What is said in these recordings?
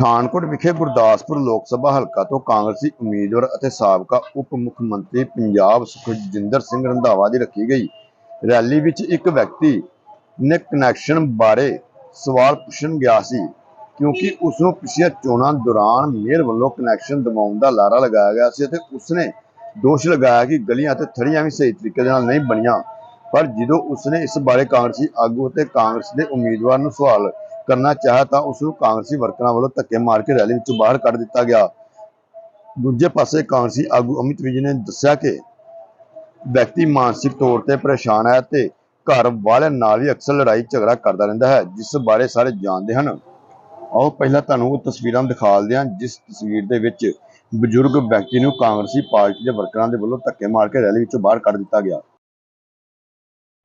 ਪਠਾਨਕੋਟ ਵਿਖੇ ਗੁਰਦਾਸਪੁਰ ਲੋਕ ਸਭਾ ਹਲਕਾ ਤੋਂ ਕਾਂਗਰਸੀ ਉਮੀਦਵਾਰ ਅਤੇ ਸਾਬਕਾ ਉਪ ਮੁੱਖ ਮੰਤਰੀ ਪੰਜਾਬ ਸੁਖਜਿੰਦਰ ਸਿੰਘ ਰੰਧਾਵਾ ਦੀ ਰੱਖੀ ਗਈ। ਰੈਲੀ ਵਿੱਚ ਇੱਕ ਵਿਅਕਤੀ ਨੇ ਕਨੈਕਸ਼ਨ ਬਾਰੇ ਸਵਾਲ ਪੁੱਛਣ ਗਿਆ ਸੀ, ਕਿਉਂਕਿ ਉਸ ਨੂੰ ਪਿਛਲੀਆਂ ਚੋਣਾਂ ਦੌਰਾਨ ਮੇਅਰ ਵੱਲੋਂ ਕਨੈਕਸ਼ਨ ਦਿਵਾਉਣ ਦਾ ਲਾਰਾ ਲਗਾਇਆ ਗਿਆ ਸੀ ਅਤੇ ਉਸਨੇ ਦੋਸ਼ ਲਗਾਇਆ ਕਿ ਗਲੀਆਂ ਅਤੇ ਥੜੀਆਂ ਵੀ ਸਹੀ ਤਰੀਕੇ ਦੇ ਨਾਲ ਨਹੀਂ ਬਣੀਆਂ। ਪਰ ਜਦੋਂ ਉਸਨੇ ਇਸ ਬਾਰੇ ਕਾਂਗਰਸੀ ਆਗੂ ਅਤੇ ਕਾਂਗਰਸ ਦੇ ਉਮੀਦਵਾਰ ਨੂੰ ਸਵਾਲ ਕਰਨਾ ਚਾਹਿਆ ਤਾਂ ਉਸ ਨੂੰ ਕਾਂਗਰਸੀ ਵਰਕਰਾਂ ਵੱਲੋਂ ਧੱਕੇ ਮਾਰ ਕੇ ਰੈਲੀ ਵਿੱਚੋਂ ਬਾਹਰ ਕੱਢ ਦਿੱਤਾ ਗਿਆ। ਦੂਜੇ ਪਾਸੇ ਕਾਂਗਰਸੀ ਆਗੂ ਅਮਿਤ ਵਿਜ ਨੇ ਦੱਸਿਆ ਕਿ ਵਿਅਕਤੀ ਮਾਨਸਿਕ ਤੌਰ ਤੇ ਪਰੇਸ਼ਾਨ ਹੈ ਤੇ ਘਰ ਵਾਲਿਆਂ ਨਾਲ ਵੀ ਅਕਸਰ ਲੜਾਈ ਝਗੜਾ ਕਰਦਾ ਰਹਿੰਦਾ ਹੈ, ਜਿਸ ਬਾਰੇ ਸਾਰੇ ਜਾਣਦੇ ਹਨ। ਆਓ ਪਹਿਲਾਂ ਤੁਹਾਨੂੰ ਉਹ ਤਸਵੀਰਾਂ ਦਿਖਾਲਦੇ ਹਾਂ, ਜਿਸ ਤਸਵੀਰ ਦੇ ਵਿੱਚ ਬਜ਼ੁਰਗ ਵਿਅਕਤੀ ਨੂੰ ਕਾਂਗਰਸੀ ਪਾਰਟੀ ਦੇ ਵਰਕਰਾਂ ਦੇ ਵੱਲੋਂ ਧੱਕੇ ਮਾਰ ਕੇ ਰੈਲੀ ਵਿੱਚੋਂ ਬਾਹਰ ਕੱਢ ਦਿੱਤਾ ਗਿਆ।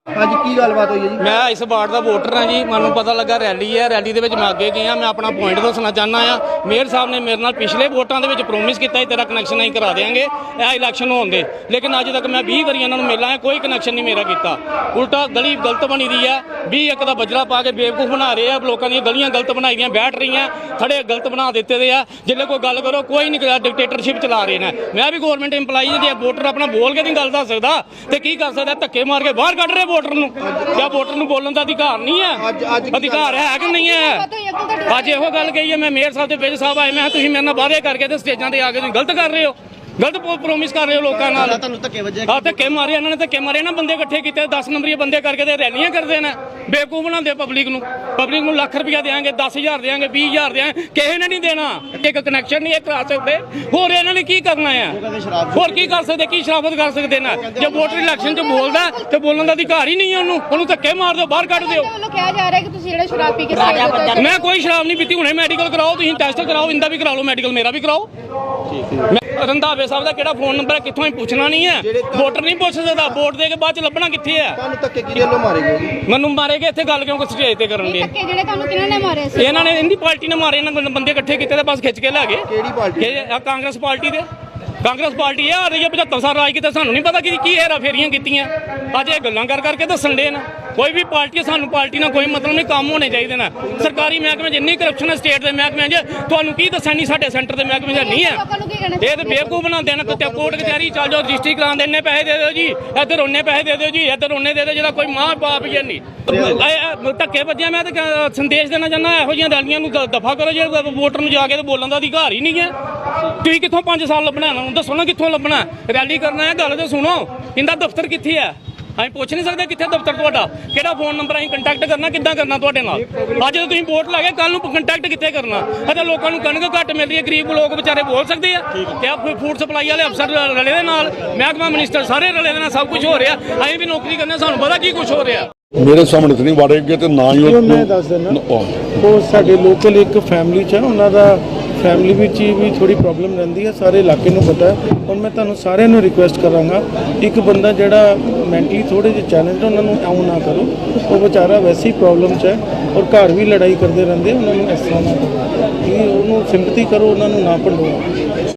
ਹਾਂਜੀ ਕੀ ਗੱਲਬਾਤ ਹੋਈ ਹੈ ਜੀ? ਮੈਂ ਇਸ ਵਾਰਡ ਦਾ ਵੋਟਰ ਹਾਂ ਜੀ। ਮੈਨੂੰ ਪਤਾ ਲੱਗਾ ਰੈਲੀ ਹੈ। ਰੈਲੀ ਦੇ ਵਿੱਚ ਮੈਂ ਅੱਗੇ ਗਿਆ। ਮੈਂ ਆਪਣਾ ਪੁਆਇੰਟ ਦੱਸਣਾ ਚਾਹੁੰਦਾ ਆ ਮੇਅਰ ਸਾਹਿਬ ਨੇ ਮੇਰੇ ਨਾਲ ਪਿਛਲੇ ਵੋਟਾਂ ਦੇ ਵਿੱਚ ਪ੍ਰੋਮਿਸ ਕੀਤਾ ਸੀ, ਤੇਰਾ ਕਨੈਕਸ਼ਨ ਅਸੀਂ ਕਰਾ ਦੇਾਂਗੇ ਇਹ ਇਲੈਕਸ਼ਨ ਹੋਣ ਦੇ। ਲੇਕਿਨ ਅੱਜ ਤੱਕ ਮੈਂ 20 ਵਾਰੀ ਇਹਨਾਂ ਨੂੰ ਮਿਲਾਂ ਕੋਈ ਕਨੈਕਸ਼ਨ ਨਹੀਂ ਮੇਰਾ ਕੀਤਾ। ਉਲਟਾ ਗਲੀ ਗਲਤ ਬਣੀ ਦੀ ਹੈ। 20 ਇੱਕ ਦਾ ਬਜਰਾ ਪਾ ਕੇ ਬੇਵਕੂਫ ਬਣਾ ਰਹੇ ਆ। ਲੋਕਾਂ ਦੀਆਂ ਗਲੀਆਂ ਗਲਤ ਬਣਾਈ ਦੀਆਂ, ਬੈਠ ਰਹੀਆਂ। ਥੜੇ ਗਲਤ ਬਣਾ ਦਿੱਤੇ ਦੇ ਆ। ਜਿੱਲੇ ਕੋਈ ਗੱਲ ਕਰੋ, ਕੋਈ ਨਹੀਂ ਡਿਕਟੇਟਰਸ਼ਿਪ ਚਲਾ ਰਹੇ ਨੇ। ਮੈਂ ਵੀ ਗਵਰਨਮੈਂਟ EMPLOYEE ਜੇ। ਵੋਟਰ ਆਪਣਾ ਬੋਲ ਕੇ ਨਹੀਂ ਗੱਲ ਦੱਸ ਸਕਦਾ। ਤੇ ਕੀ ਕਰ ਸਕਦਾ? ਧੱਕੇ ਮਾਰ ਕੇ ਬਾਹਰ ਕੱਢ ਰਹੇ ਵੋਟਰ ਨੂੰ? ਜਾਂ ਵੋਟਰ ਨੂੰ ਬੋਲਣ ਦਾ ਅਧਿਕਾਰ ਨਹੀਂ ਹੈ? ਅਧਿਕਾਰ ਹੈ ਕਿ ਨਹੀਂ ਹੈ? ਅੱਜ ਇਹੋ ਗੱਲ ਕਹੀ ਹੈ ਮੈਂ ਮੇਅਰ ਸਾਹਿਬ ਤੇ ਵਿਜ ਸਾਹਿਬ ਆਏ ਮੈਂ ਤੁਸੀਂ ਮੇਰੇ ਨਾਲ ਵਾਅਦੇ ਕਰਕੇ ਤੇ ਸਟੇਜਾਂ ਤੇ ਆ ਕੇ ਤੁਸੀਂ ਗਲਤ ਕਰ ਰਹੇ ਹੋ। ਗਲਤ ਪ੍ਰੋਮਿਸ ਕਰ ਰਹੇ ਹੋ ਲੋਕਾਂ ਨਾਲ। ਤੁਹਾਨੂੰ ਧੱਕੇ ਵੱਜੇ। ਆ ਧੱਕੇ ਮਾਰੇ ਇਹਨਾਂ ਨੇ ਧੱਕੇ ਮਾਰੇ ਨਾ ਬੰਦੇ ਇਕੱਠੇ ਕੀਤੇ 10 ਨੰਬਰੀ ਬੰਦੇ ਕਰਕੇ ਤੇ ਰੈਲੀਆਂ ਕਰਦੇ ਨੇ। ਬੇਵਕੂਫ ਬਣਾਉਂਦੇ ਪਬਲਿਕ ਨੂੰ। ਪਬਲਿਕ ਨੂੰ ਲੱਖ ਰੁਪਇਆ ਦੇਾਂਗੇ 10000 ਦੇਾਂਗੇ 20000 ਦੇਾਂਗੇ ਕਿਸੇ ਨੇ ਨਹੀਂ ਦੇਣਾ। ਇੱਕ ਕਨੈਕਸ਼ਨ ਨਹੀਂ ਇਹ ਕਰਾ ਸਕਦੇ ਹੋਰ ਇਹਨਾਂ ਨੇ ਕੀ ਕਰਨਾ ਆ? ਹੋਰ ਕੀ ਕਰ ਸਕਦੇ ਕੀ ਸ਼ਰਾਬਤ ਕਰ ਸਕਦੇ ਨੇ ਜੇ ਵੋਟਰ ਇਲੈਕਸ਼ਨ 'ਚ ਬੋਲਦਾ ਤੇ ਬੋਲਣ ਦਾ ਅਧਿਕਾਰ ਹੀ ਨਹੀਂ ਹੈ ਉਹਨੂੰ। ਉਹਨੂੰ ਧੱਕੇ ਮਾਰ ਦਿਓ ਬਾਹਰ ਕੱਢ ਦਿਓ। ਕਿਹਾ ਜਾ ਰਿਹਾ ਕਿ ਤੁਸੀਂ ਜਿਹੜਾ ਸ਼ਰਾਬ ਪੀ ਕੇ ਮੈਂ ਕੋਈ ਸ਼ਰਾਬ ਨਹੀਂ ਪੀਤੀ ਹੁਣੇ ਮੈਡੀਕਲ ਕਰਾਓ ਤੁਸੀਂ ਟੈਸਟ ਕਰਾਓ ਇੰਦਾ ਵੀ ਕਰਾ ਲਓ ਮੈਡੀਕਲ ਮੇਰਾ ਵੀ ਕਰਾਓ। ਮੈਂ- ਰੰਧਾਵੇ ਸਾਹਿਬ ਦਾ ਕਿਹੜਾ ਫੋਨ ਨੰਬਰ ਹੈ ਕਿੱਥੋਂ ਹੀ ਪੁੱਛਣਾ ਨਹੀਂ ਹੈ? ਵੋਟਰ ਨਹੀਂ ਪੁੱਛ ਸਕਦਾ ਵੋਟ ਦੇ ਕੇ ਬਾਅਦ ਚ ਲੱਭਣਾ ਕਿੱਥੇ ਹੈ? ਤੁਹਾਨੂੰ ਧੱਕੇ ਕਿਹਦੇ ਵੱਲੋਂ ਮਾਰੇ ਗਏ ਮੈਨੂੰ ਮਾਰੇਗੇ ਇੱਥੇ ਗੱਲ ਕਿਉਂ ਸਟੇਜ ਤੇ ਕਰਨ ਦੇ ਧੱਕੇ ਜਿਹੜੇ ਤੁਹਾਨੂੰ ਕਿਹਨਾਂ ਨੇ ਮਾਰੇ ਸੀ? ਇਹਨਾਂ ਨੇ ਇੰਦੀ ਪਾਰਟੀ ਨੇ ਮਾਰੇ ਇਹਨਾਂ ਬੰਦੇ ਇਕੱਠੇ ਕੀਤੇ ਤੇ ਬਸ ਖਿੱਚ ਕੇ ਲੈ ਗਏ। ਕਿਹੜੀ ਪਾਰਟੀ? ਆ ਕਾਂਗਰਸ ਪਾਰਟੀ ਦੇ। ਕਾਂਗਰਸ ਪਾਰਟੀ ਇਹ ਆ ਰਹੀ ਹੈ 75 ਸਾਲ ਰਾਜ ਕੀਤਾ ਸਾਨੂੰ ਨਹੀਂ ਪਤਾ ਕਿ ਕੀ ਹੈਰਾ ਫੇਰੀਆਂ ਕੀਤੀਆਂ। ਅੱਜ ਇਹ ਗੱਲਾਂ ਕਰ ਕਰਕੇ ਦੱਸਣ ਦੇ ਨਾ। ਕੋਈ ਵੀ ਪਾਰਟੀ ਸਾਨੂੰ ਪਾਰਟੀ ਨਾਲ ਕੋਈ ਮਤਲਬ ਨਹੀਂ ਕੰਮ ਹੋਣੇ ਚਾਹੀਦੇ ਨੇ। ਸਰਕਾਰੀ ਮਹਿਕਮੇ 'ਚ ਇੰਨੀ ਕਰਪਸ਼ਨ ਹੈ ਸਟੇਟ ਦੇ ਮਹਿਕਮਿਆਂ 'ਚ ਤੁਹਾਨੂੰ ਕੀ ਦੱਸਾਂ ਨਹੀਂ ਸਾਡੇ ਸੈਂਟਰ ਦੇ ਮਹਿਕਮੇ 'ਚ ਨਹੀਂ ਹੈ? ਇਹ ਤੇ ਬੇਵਕੂਫ ਬਣਾਉਂਦੇ ਨੇ ਕੁੱਤੇ ਕੋਰਟ ਕਚਹਿਰੀ ਚੱਲ ਜਾਓ ਰਜਿਸਟਰੀ ਕਰਾਉਣ ਦੇ ਇੰਨੇ ਪੈਸੇ ਦੇ ਦਿਓ ਜੀ ਇੱਧਰ ਉਹਨੇ ਪੈਸੇ ਦੇ ਦਿਓ ਜੀ ਇੱਧਰ ਉਹਨੇ ਦੇ ਦਿਓ ਜਿਹੜਾ ਕੋਈ ਮਾਂ ਬਾਪ ਹੀ ਹੈ ਨਹੀਂ। ਧੱਕੇ ਵੱਜਿਆ ਮੈਂ ਤੇ ਸੰਦੇਸ਼ ਦੇਣਾ ਚਾਹੁੰਦਾ ਇਹੋ ਜਿਹੀਆਂ ਰੈਲੀਆਂ ਨੂੰ ਦਫਾ ਕਰੋ ਜੇ ਵੋਟਰ ਨੂੰ ਜਾ ਕੇ ਤੇ ਬੋਲਣ ਦਾ ਅਧਿਕਾਰ ਹੀ ਨਹੀਂ ਹੈ। ਤੁਸੀਂ ਕਿੱਥੋਂ 5 ਸਾਲ ਲੱਭਣਾ? ਇਹਨਾਂ ਨੂੰ ਦੱਸੋ ਨਾ ਕਿੱਥੋਂ ਲੱਭਣਾ? ਰੈਲੀ ਕਰਨਾ ਹੈ ਗੱਲ ਤੇ ਸੁਣੋ। ਇਹਦਾ ਦਫ਼ਤਰ ਕਿੱਥੇ ਹੈ? ਅਸੀਂ ਪੁੱਛ ਨਹੀਂ ਸਕਦੇ ਕਿੱਥੇ ਦਫ਼ਤਰ ਤੁਹਾਡਾ। ਕਿਹੜਾ ਫੋਨ ਨੰਬਰ ਅਸੀਂ ਕੰਟੈਕਟ ਕਰਨਾ ਕਿੱਦਾਂ ਕਰਨਾ ਤੁਹਾਡੇ ਨਾਲ? ਅੱਜ ਤੁਸੀਂ ਵੋਟ ਲਾ ਕੇ ਕੱਲ ਨੂੰ ਕੰਟੈਕਟ ਕਿੱਥੇ ਕਰਨਾ? ਅਤੇ ਲੋਕਾਂ ਨੂੰ ਕਣਕ ਘੱਟ ਮਿਲ ਰਹੀ ਹੈ ਗਰੀਬ ਲੋਕ ਵਿਚਾਰੇ ਬੋਲ ਸਕਦੇ ਆ। ਤੇ ਆ ਫੂਡ ਸਪਲਾਈ ਵਾਲੇ ਅਫਸਰ ਰਲੇ ਦੇ ਨਾਲ ਮਹਿਕਮਾ ਮਿਨਿਸਟਰ ਸਾਰੇ ਰਲੇ ਦੇ ਨਾਲ ਸਭ ਕੁਝ ਹੋ ਰਿਹਾ। ਅਸੀਂ ਵੀ ਨੌਕਰੀ ਕਰਨੇ ਸਾਨੂੰ ਪਤਾ ਕੀ ਕੁਝ ਹੋ ਰਿਹਾ। ਮੇਰੇ ਸਾਹਮਣੇ ਤਾਂ ਨਹੀਂ ਵਾੜੇਗੇ ਤੇ ਨਾ ਹੀ ਉਹ ਉਹ ਮੈਂ ਦੱਸ ਦਿੰਦਾ। ਉਹ- ਉਹ ਸਾਡੇ ਲੋਕਲ ਇੱਕ ਫੈਮਿਲੀ ਚ ਹੈ ਉਹਨਾਂ ਦਾ ਫੈਮਿਲੀ ਵਿੱਚ ਹੀ ਵੀ ਥੋੜੀ ਪ੍ਰੋਬਲਮ ਰਹਿੰਦੀ ਹੈ, ਸਾਰੇ ਇਲਾਕੇ ਨੂੰ ਪਤਾ ਹੈ। ਔਰ ਮੈਂ ਤੁਹਾਨੂੰ ਸਾਰਿਆਂ ਨੂੰ ਰਿਕੁਐਸਟ ਕਰਾਂਗਾ, ਇੱਕ ਬੰਦਾ ਜਿਹੜਾ ਮੈਂਟਲੀ ਥੋੜੇ ਜਿਹੇ ਚੈਲੰਜ ਉਹਨਾਂ ਨੂੰ ਆਉਂ ਨਾ ਕਰੋ। ਉਹ ਵਿਚਾਰਾ ਵੈਸੇ ਹੀ ਪ੍ਰੋਬਲਮ ਚ ਹੈ ਔਰ ਘਰ ਵੀ ਲੜਾਈ ਕਰਦੇ ਰਹਿੰਦੇ ਉਹਨਾਂ ਨੂੰ ਇਸ ਤਰ੍ਹਾਂ ਨਾ ਕਰੋ। ਕਿ ਉਹਨੂੰ ਸਿੰਪਥੀ ਕਰੋ, ਉਹਨਾਂ ਨੂੰ ਨਾ ਭੰਡੋ